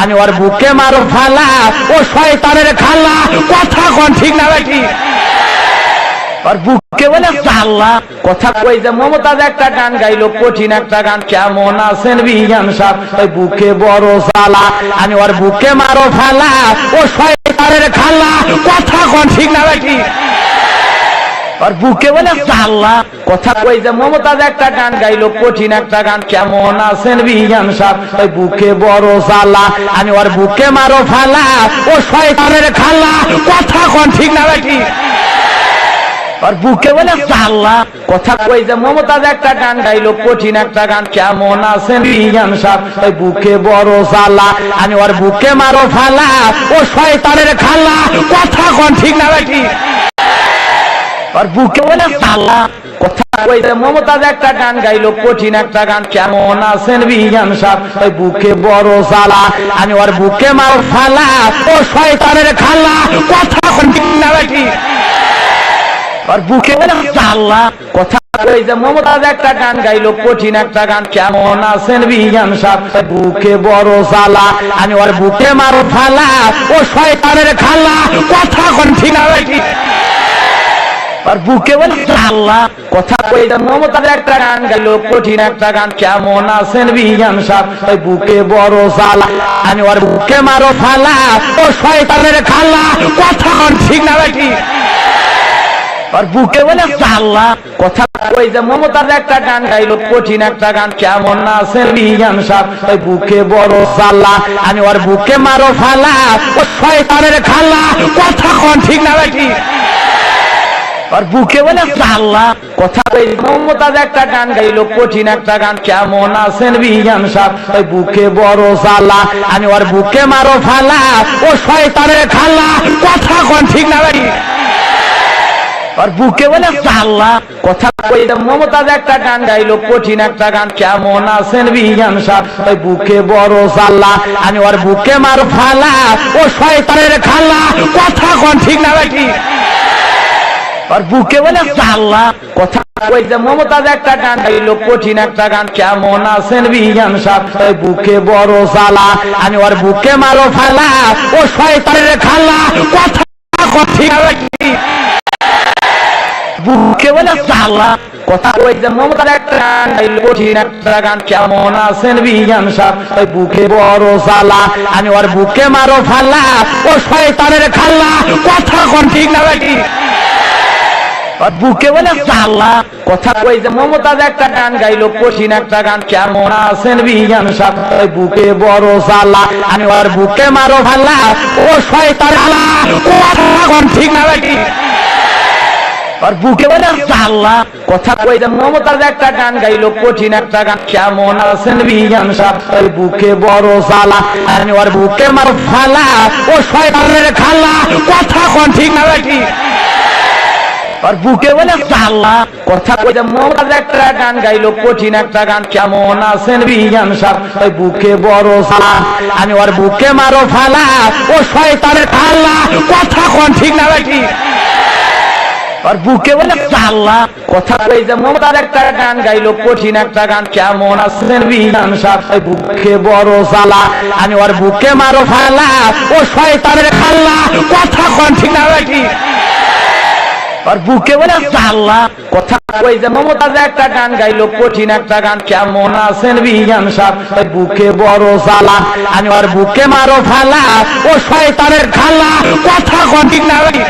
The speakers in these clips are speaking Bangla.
আমি ওর বুকে মারো ফালা, ও শয়তানের খালা, কথা কোন ঠিক না বেটি বুকে বলে কথা কই যে মমতাজ একটা গান গাইলো, কঠিন একটা গান, কেমন আছেন ওই বুকে বড় জ্বালা, আমি ওর বুকে মারো ফালা, ও শয়তানের খালা, কথা কোন ঠিক না আর বুকে বলে চাল্লা কথা কই যে মমতাজ একটা গান গাইলো, কঠিন একটা গান। কেমন আছেন বিয়ান সাহ ওই বুকে বড় জ্বালা, আমি ওর বুকে মারো ফালা, ও শয়তানের খালা। কথা কোন ঠিক না বেটি আর বুকে বলে চাল্লা কথা কই যে মমতাজ একটা গান গাইলো, কঠিন একটা গান। কেমন আছেন বিয়ান সাহ ওই বুকে বড় জ্বালা, আমি ওর বুকে মারো ফালা, ও শয়তানের খালা। কথা কোন ঠিক না বেটি আর বুকে বলে কথা মমতাজ একটা গান গাইলো, কঠিন একটা গান। কেমন আছেন বুকে বড় জ্বালা আমি ওর বুকে মারো ফালা ও শয়তানের খালা। কথা মমতাজ একটা গাইলো একটা গান। বুকে ওর বুকে মারো ফালা ও শয়তানের খালা। কথা কোন ঠিক আর বুকে বলে কথা কই যে মমতাজ একটা গান গাইলো, কঠিন একটা গান, কেমন আছেন বিয়ান সাহ বুকে বড় জ্বালা, আমি ওর বুকে মারো ফালা, ও শয়তানের খালা, কথা ঠিক না বেটি আর বুকে বলে চাল্লা কথা কই যে মমতাজ একটা গান গাইলো, কঠিন একটা গান, কেমন আছেন বিয়ান সাহ ওই বুকে বড় চাল্লা আমি ওর বুকে মারো ফালা, ও শয়তানের খালা, কথা ঠিক না বেটি আর বুকে বলে চাল্লা কথা কই মমতাজ একটা গান গাইলো, কঠিন একটা গান, কেমন আছেন বিয়ান সাহ ওই বুকে বড় জ্বালা, আমি ওর বুকে মারো ফালা, ও শয়তানের খালা, কথা কোন ঠিক না বেটি আর বুকে বলে চাল্লা কথা কই মমতাজ একটা গান গাইলো, কঠিন একটা গান, কেমন আছেন বিয়ান সাহ ওই বুকে বড় চাল্লা আমি ওর বুকে মারো ফালা, ও শয়তানের খালা, কথা কোন ঠিক না বেটি আর বুকে বলে চাল্লা কথা কঠিন বুকে বড় চালা আমি ওর বুকে মারো ফালা, ও শয়তানের খালা, কথা বুকে কঠিন বুকে চালা আমি ওর বুকে মারো ফালা, ও শয়তানের খালা, কথা কোন ঠিক না বুকে বলে চাল্লা কথা কই যে মমতাজ একটা গান গাইলো, কঠিন একটা গান। কেমন আছেন বিয়ান সাহ বুকে বড় চালা আমি ওর বুকে মারো ফালা ও শয়তানের খালা কথা ঠিক না বেটি আর বুকে বলে চাল্লা কথা কই যে মমতাজ একটা গান গাইলো, কঠিন একটা গান। কেমন আছেন বিয়ান সাহ ওই বুকে বড় জ্বালা আমি ওর বুকে মার ফালা ও শয়তানের খালা। কথা কোন ঠিক না বেটি আর বুকে বলে চাল্লা কথা কই যে মমতাজ একটা গান গাইলো, কঠিন একটা গান, কেমন আছেন বিয়ান সাহ? ওই বুকে বড় জ্বালা আমি ওর বুকে মারো ফালা, ও শয়তানের খালা কথা কোন ঠিক না বেটি আর বুকে বলে চাল্লা কথা কই যে মমতার একটা গান গাইলো, কঠিন একটা গান, কেমন আছেন বিধান সাহ? বুকে বড় জ্বালা আমি ওর বুকে মারো ফালা, ও শয়তানের খাল্লা কথা কোন ঠিক না বেটি আর বুকে বলে চাল্লা কথা কই যে মমতাজ একটা গান গাইলো, কঠিন একটা গান, কেমন আছেন বিধান সাহ বুকে বড় জ্বালা, আমি ওর বুকে মারো ফালা ও শয়তানের খাল্লা কথা কোন ঠিক না বেটি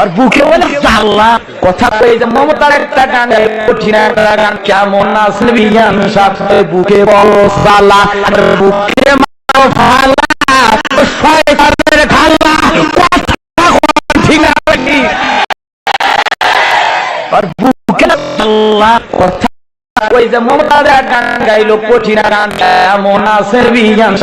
আর বুকে বলে চাল্লা কথা কই যে মমতার একটা গান কঠিন একটা গান, কেমন আছেন বিয়ান সাহ বুকে বড় চাল্লা আর বুকে মারো ফালা আর বুকে আল্লাহ কথা। ওই যে মমতার গান গাইলো কঠিনা গান এমন আছে বিয়ান।